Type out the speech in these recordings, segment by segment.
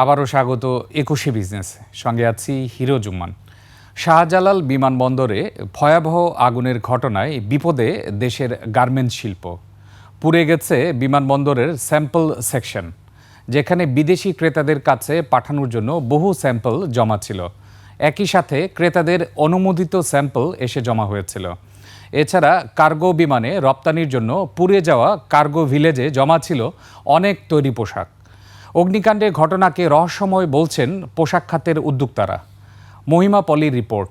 আবারও স্বাগত একুশে বিজনেস সঙ্গে আছি হিরো জুম্মান। শাহজালাল বিমানবন্দরে ভয়াবহ আগুনের ঘটনায় বিপদে দেশের গার্মেন্টস শিল্প। পুড়ে গেছে বিমানবন্দরের স্যাম্পল সেকশন যেখানে বিদেশি ক্রেতাদের কাছে পাঠানোর জন্য বহু স্যাম্পল জমা ছিল। একই সাথে ক্রেতাদের অনুমোদিত স্যাম্পল এসে জমা হয়েছিল। এছাড়া কার্গো বিমানে রপ্তানির জন্য পুড়ে যাওয়া কার্গো ভিলেজে জমা ছিল অনেক তৈরি পোশাক। অগ্নিকাণ্ডের ঘটনাকে রহস্যময় বলছেন পোশাক খাতের উদ্যোক্তারা। মহিমা পলির রিপোর্ট।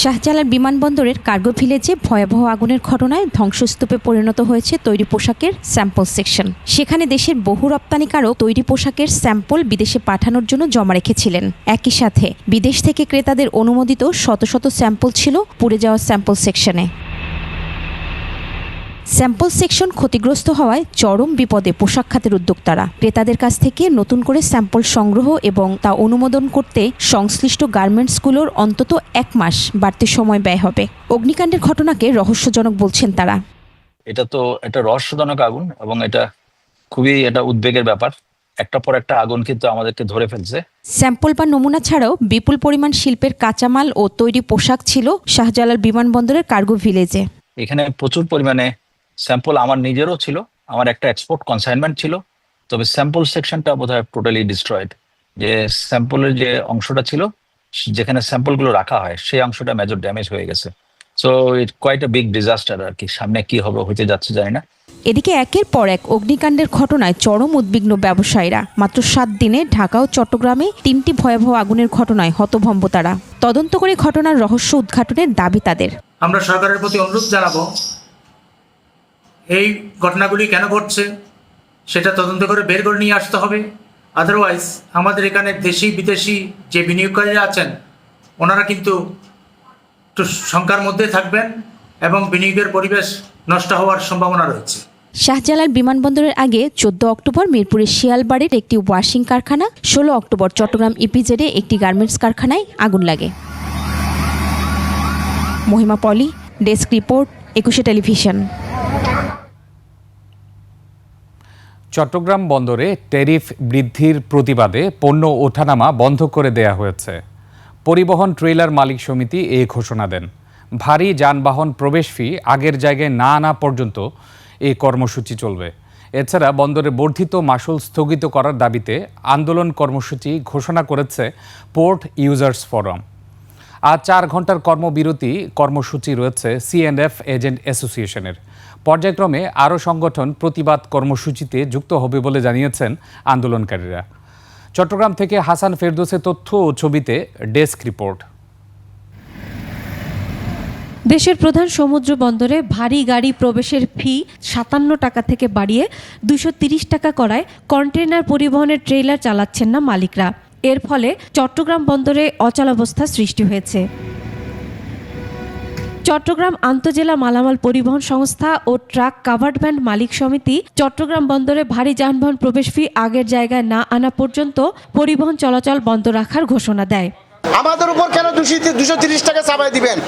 শাহজালাল বিমানবন্দরের কার্গো ভিলেজে ভয়াবহ আগুনের ঘটনায় ধ্বংসস্তূপে পরিণত হয়েছে তৈরি পোশাকের স্যাম্পল সেকশন। সেখানে দেশের বহু রপ্তানিকারও তৈরি পোশাকের স্যাম্পল বিদেশে পাঠানোর জন্য জমা রেখেছিলেন। একই সাথে বিদেশ থেকে ক্রেতাদের অনুমোদিত শত শত স্যাম্পল ছিল পুড়ে যাওয়া স্যাম্পল সেকশনে। স্যাম্পল সেকশন ক্ষতিগ্রস্ত হওয়ায় চরম বিপদে পোশাক খাতের উদ্যোক্তারা। ক্রেতাদের কাছ থেকে নতুন করে স্যাম্পল সংগ্রহ এবং তা অনুমোদন করতে সংশ্লিষ্ট গার্মেন্টসগুলোর অন্তত এক মাস বাড়তি সময় ব্যয় হবে। অগ্নিকাণ্ডের ঘটনাকে রহস্যজনক বলছেন তারা। এটা তো একটা রহস্যজনক আগুন এবং এটা খুবই এটা উদ্বেগের ব্যাপার। একটা পর একটা আগুন কিন্তু আমাদেরকে ধরে ফেলছে। স্যাম্পল বা নমুনা ছাড়াও বিপুল পরিমাণ শিল্পের কাঁচামাল ও তৈরি পোশাক ছিল শাহজালাল বিমানবন্দরের কার্গো ভিলেজে। এখানে প্রচুর পরিমাণে স্যাম্পল আমার নিজেরও ছিল আমার একটা এক্সপোর্ট কনসাইনমেন্ট ছিল তবে স্যাম্পল সেকশনটা বোধহয় টোটালি ডিস্ট্রয়েড যে স্যাম্পলের যে অংশটা ছিল যেখানে স্যাম্পলগুলো রাখা হয় সেই অংশটা মেজর ড্যামেজ হয়ে গেছে। So it quite a big disaster আর কি সামনে কি হবে হতে যাচ্ছে জানি না। এদিকে একের পর এক অগ্নিকাণ্ডের ঘটনায় চরম উদ্বিগ্ন ব্যবসায়ীরা। মাত্র সাত দিনে ঢাকা ও চট্টগ্রামে তিনটি ভয়াবহ আগুনের ঘটনায় হতভম্ব তারা। তদন্ত করে ঘটনার রহস্য উদ্ঘাটনের দাবি তাদের। আমরা সরকারের প্রতি অনুরোধ জানাব এই ঘটনাগুলি কেন ঘটছে, সেটা তদন্ত করে বের করে নিয়ে আসতে হবে। আদারওয়াইজ আমাদের এখানে দেশি, বিদেশি যে বিনিয়োগকারীরা আছেন, ওনারা কিন্তু একটু শঙ্কার মধ্যে থাকবেন এবং বিনিয়োগের পরিবেশ নষ্ট হওয়ার সম্ভাবনা রয়েছে। শাহজালাল বিমানবন্দরের আগে চোদ্দ অক্টোবর মিরপুরের শিয়ালবাড়ির একটি ওয়াশিং কারখানা, ষোলো অক্টোবর চট্টগ্রাম ইপিজেডে একটি গার্মেন্টস কারখানায় আগুন লাগে। Mahima Poli, desk report, Ekushey television. Chattogram বন্দরে ট্যারিফ বৃদ্ধির প্রতিবাদে পণ্য ওঠানামা বন্ধ করে দেয়া হয়েছে। পরিবহন ট্রেলার মালিক সমিতি এ ঘোষণা দেন। ভারী যানবাহন প্রবেশ ফি আগের জায়গায় না আনা পর্যন্ত এই কর্মসূচি চলবে। এছাড়া বন্দরে বর্ধিত মাসুল স্থগিত করার দাবিতে আন্দোলন কর্মসূচি ঘোষণা করেছে পোর্ট ইউজার্স ফোরাম। আজ চার ঘণ্টার কর্মবিরতি কর্মসূচি রয়েছে সিএনএফ এজেন্ট অ্যাসোসিয়েশনের। পর্যায়ক্রমে আরও সংগঠন প্রতিবাদ কর্মসূচিতে যুক্ত হবে বলে জানিয়েছেন আন্দোলনকারীরা। চট্টগ্রাম থেকে হাসান ফেরদোসের তথ্য ও ছবিতে ডেস্ক রিপোর্ট। দেশের প্রধান সমুদ্র বন্দরে ভারী গাড়ি প্রবেশের ফি সাতান্ন টাকা থেকে বাড়িয়ে দুশো টাকা করায় কন্টেনার পরিবহনের ট্রেলার চালাচ্ছেন না মালিকরা। এর ফলে চট্টগ্রাম বন্দরে অচলাবস্থা সৃষ্টি হয়েছে। চট্টগ্রাম আন্তজেলা মালামাল পরিবহন সংস্থা ও ট্রাক কাভার্ড ব্যান্ড মালিক সমিতি চট্টগ্রাম বন্দরে ভারী যানবাহন প্রবেশ ফি আগের জায়গায় না আনা পর্যন্ত পরিবহন চলাচল বন্ধ রাখার ঘোষণা দেয়। আমাদের উপর কেন দুশো দুশো তিরিশ টাকা চাপাই দিবেন?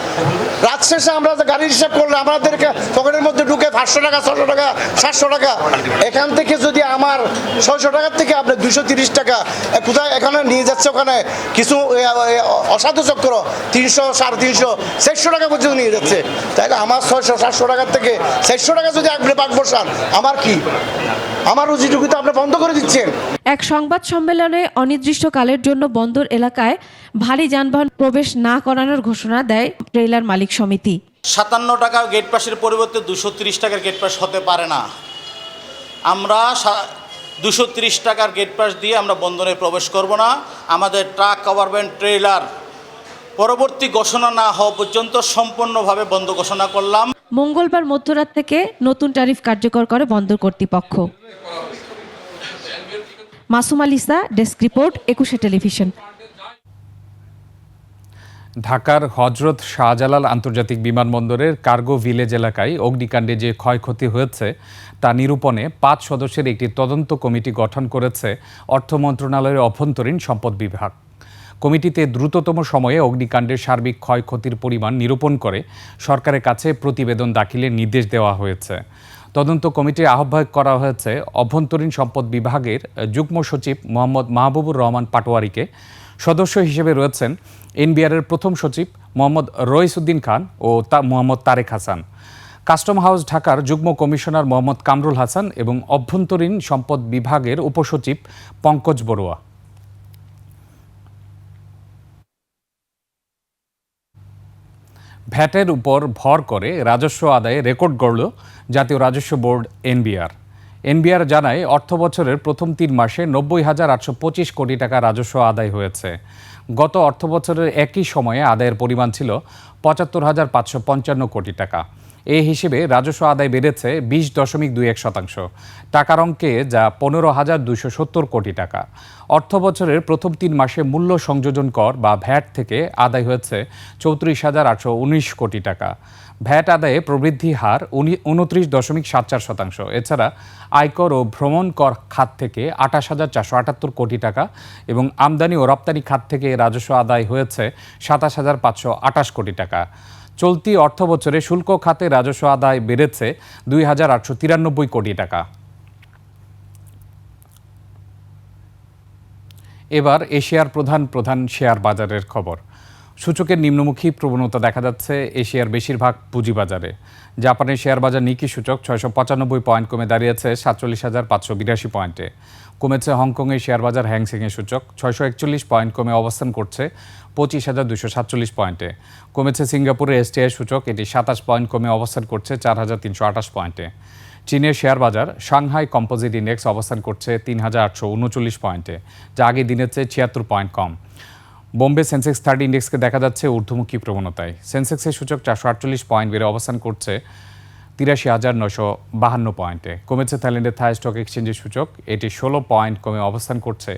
রাত শেষে আমরা গাড়ির হিসাব করলে আমাদেরকে পকেটের মধ্যে ঢুকে পাঁচশো টাকা ছশো টাকা, সাতশো টাকা, এখান থেকে যদি আমার ছয়শো টাকার থেকে আপনি দুশো তিরিশ টাকা কোথায় এখানে নিয়ে যাচ্ছে ওখানে কিছু অসাধু চক্র, তিনশো, সাড়ে তিনশো, চারশো টাকা পর্যন্ত নিয়ে যাচ্ছে। না? আমার ছয়শো, সাতশো টাকার থেকে চারশো টাকা যদি আপনি পাক বসান, আমার কি? আমার রুজিটুকু তো আপনি বন্ধ করে দিচ্ছেন? এক সংবাদ সম্মেলনে অনির্দিষ্টকালের জন্য বন্দর এলাকায় ভারী যানবাহন প্রবেশ না করানোর ঘোষণা দেয় ট্রেলার মালিক সমিতি। সাতান্ন টাকা গেট পাসের পরিবর্তে দুশো তিরিশ টাকার গেট পাস হতে পারে না। আমরা দুশো তিরিশ টাকার গেট পাস দিয়ে আমরা বন্দরে প্রবেশ করব না। আমাদের ট্রাক গভর্নমেন্ট ট্রেলার পরবর্তী ঘোষণা না হওয়া পর্যন্ত সম্পূর্ণভাবে বন্ধ ঘোষণা করলাম। মঙ্গলবার মধ্যরাত থেকে নতুন ট্যারিফ কার্যকর করে বন্দর কর্তৃপক্ষ। Masum Alisa desk report Ekushey television. ঢাকার হজরত শাহজালাল আন্তর্জাতিক বিমানবন্দরের কার্গো ভিলেজ এলাকায় অগ্নিকাণ্ডে যে ক্ষয়ক্ষতি হয়েছে, তা নিরূপণে পাঁচ সদস্যের একটি তদন্ত কমিটি গঠন করেছে অর্থ মন্ত্রণালয়ের অভ্যন্তরীণ সম্পদ বিভাগ। কমিটিতে দ্রুততম সময়ে অগ্নিকাণ্ডের সার্বিক ক্ষয়ক্ষতির পরিমাণ নিরূপণ করে সরকারের কাছে প্রতিবেদন দাখিলের নির্দেশ দেওয়া হয়েছে। তদন্ত কমিটির আহ্বায়ক করা হয়েছে অভ্যন্তরীণ সম্পদ বিভাগের যুগ্ম সচিব মোহাম্মদ মাহবুবুর রহমান পাটোয়ারিকে। সদস্য হিসেবে রয়েছেন এনবিআরের প্রথম সচিব মোহাম্মদ রইসুদ্দিন খান ও তা মোহাম্মদ তারেক হাসান। কাস্টম হাউস ঢাকার যুগ্ম কমিশনার মোহাম্মদ কামরুল হাসান এবং অভ্যন্তরীণ সম্পদ বিভাগের উপসচিব পঙ্কজ বড়ুয়া। ভ্যাটের উপর ভর করে রাজস্ব আদায়ে রেকর্ড গড়ল জাতীয় রাজস্ব বোর্ড এনবিআর। এনবিআর জানায়, অর্থ বছরের প্রথম তিন মাসে নব্বই হাজার আটশো পঁচিশ কোটি টাকা রাজস্ব আদায় হয়েছে। গত অর্থ বছরের একই সময়ে আদায়ের পরিমাণ ছিল পঁচাত্তর হাজার পাঁচশো পঞ্চান্ন কোটি টাকা। এই হিসেবে রাজস্ব আদায় বেড়েছে বিশ দশমিক দুই এক শতাংশ। টাকার অঙ্কে যা পনেরো হাজার দুশো সত্তর কোটি টাকা। অর্থ বছরের প্রথম তিন মাসে মূল্য সংযোজন কর বা ভ্যাট থেকে আদায় হয়েছে চৌত্রিশ হাজার আটশো উনিশ কোটি টাকা। ভ্যাট আদায়ে প্রবৃদ্ধি হার উনত্রিশ দশমিক সাত চার শতাংশ। এছাড়া আয়কর ও ভ্রমণ কর খাত থেকে আঠাশ হাজার চারশো আটাত্তর কোটি টাকা এবং আমদানি ও রপ্তানি খাত থেকে রাজস্ব আদায় হয়েছে সাতাশ হাজার পাঁচশো আটাশ কোটি টাকা। চলতি অর্থবছরে শুল্ক খাতে রাজস্ব আদায় বেড়েছে দুই হাজার আটশো তিরানব্বই কোটি টাকা। এবার এশিয়ার প্রধান প্রধান শেয়ার বাজারের খবর। সূচকের নিম্নমুখী প্রবণতা দেখা যাচ্ছে এশিয়ার বেশিরভাগ পুঁজিবাজারে। জাপানের শেয়ার বাজার নিকি সূচক ছয়শো পঁচানব্বই পয়েন্ট কমে দাঁড়িয়েছে সাতচল্লিশ হাজার পাঁচশো বিরাশি পয়েন্টে। কমেছে হংকংয়ের শেয়ার বাজার হ্যাংসেংয়ের সূচক ছয়শো একচল্লিশ পয়েন্ট কমে অবস্থান করছে পঁচিশ হাজার দুশো সাতচল্লিশ পয়েন্টে। কমেছে সিঙ্গাপুরের এসটিআই সূচক, এটি সাতাশ পয়েন্ট কমে অবস্থান করছে চার হাজার তিনশো আঠাশ পয়েন্টে। চীনের শেয়ার বাজার সাংহাই কম্পোজিট ইন্ডেক্স অবস্থান করছে তিন হাজার আটশো উনচল্লিশ পয়েন্টে, যা আগের দিনের চেয়ে ছিয়াত্তর পয়েন্ট কম। বোম্বে সেন্সেক্স থার্টি ইন্ডেক্সকে দেখা যাচ্ছে ঊর্ধ্বমুখী প্রবণতায়। সেন্সেক্সের সূচক চারশো আটচল্লিশ পয়েন্ট বেড়ে অবস্থান করছে তিরাশি হাজার নশো বাহান্ন পয়েন্টে। কমেছে থাইল্যান্ডের থাই স্টক এক্সচেঞ্জের সূচক। এটি ষোলো পয়েন্ট কমে অবস্থান করছে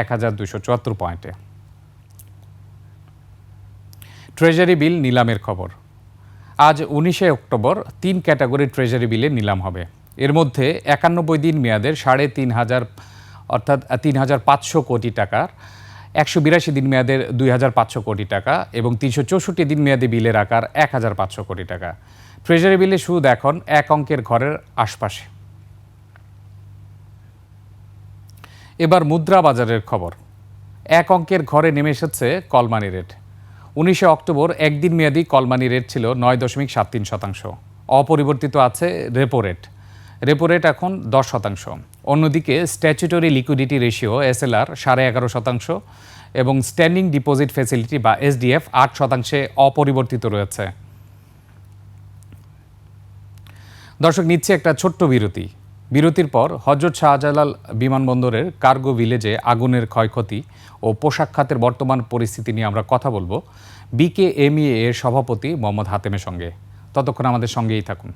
এক হাজার দুশো চুয়াত্তর পয়েন্টে। ট্রেজারি বিল নিলামের খবর। আজ উনিশে অক্টোবর তিন ক্যাটাগরির ট্রেজারি বিলের নিলাম হবে। এর মধ্যে একানব্বই দিন মেয়াদের সাড়ে তিন হাজার, অর্থাৎ তিন হাজার পাঁচশো কোটি টাকার একশো বিরাশি দিন মেয়াদের দুই হাজার পাঁচশো কোটি টাকা এবং তিনশো চৌষট্টি দিন মেয়াদে বিলের আকার এক হাজার পাঁচশো কোটি টাকা। ট্রেজারি বিলে সুদ এখন এক অঙ্কের ঘরের আশপাশে। এবার মুদ্রা বাজারের খবর। এক অঙ্কের ঘরে নেমে এসেছে কলমানি রেট। উনিশে অক্টোবর একদিন মেয়াদি কলমানি রেট ছিল নয় দশমিক সাত তিন শতাংশ। অপরিবর্তিত আছে রেপো রেট রেপো রেট এখন দশ শতাংশ। অন্যদিকে স্ট্যাচুটরি লিকুইডিটি রেশিও এসএলআর সাড়ে এগারো শতাংশ এবং স্ট্যান্ডিং ডিপোজিট ফেসিলিটি বা এসডিএফ আট শতাংশে অপরিবর্তিত রয়েছে। দর্শক, নিচ্ছে একটা ছোট্ট বিরতি। বিরতির পর হজরত শাহজালাল বিমানবন্দরের কার্গো ভিলেজে আগুনের ক্ষয়ক্ষতি ও পোশাক খাতের বর্তমান পরিস্থিতি নিয়ে আমরা কথা বলব। বিকেএমইএ এর সভাপতি মোহাম্মদ হাতেমের সঙ্গে। ততক্ষণ আমাদের সঙ্গেই থাকুন।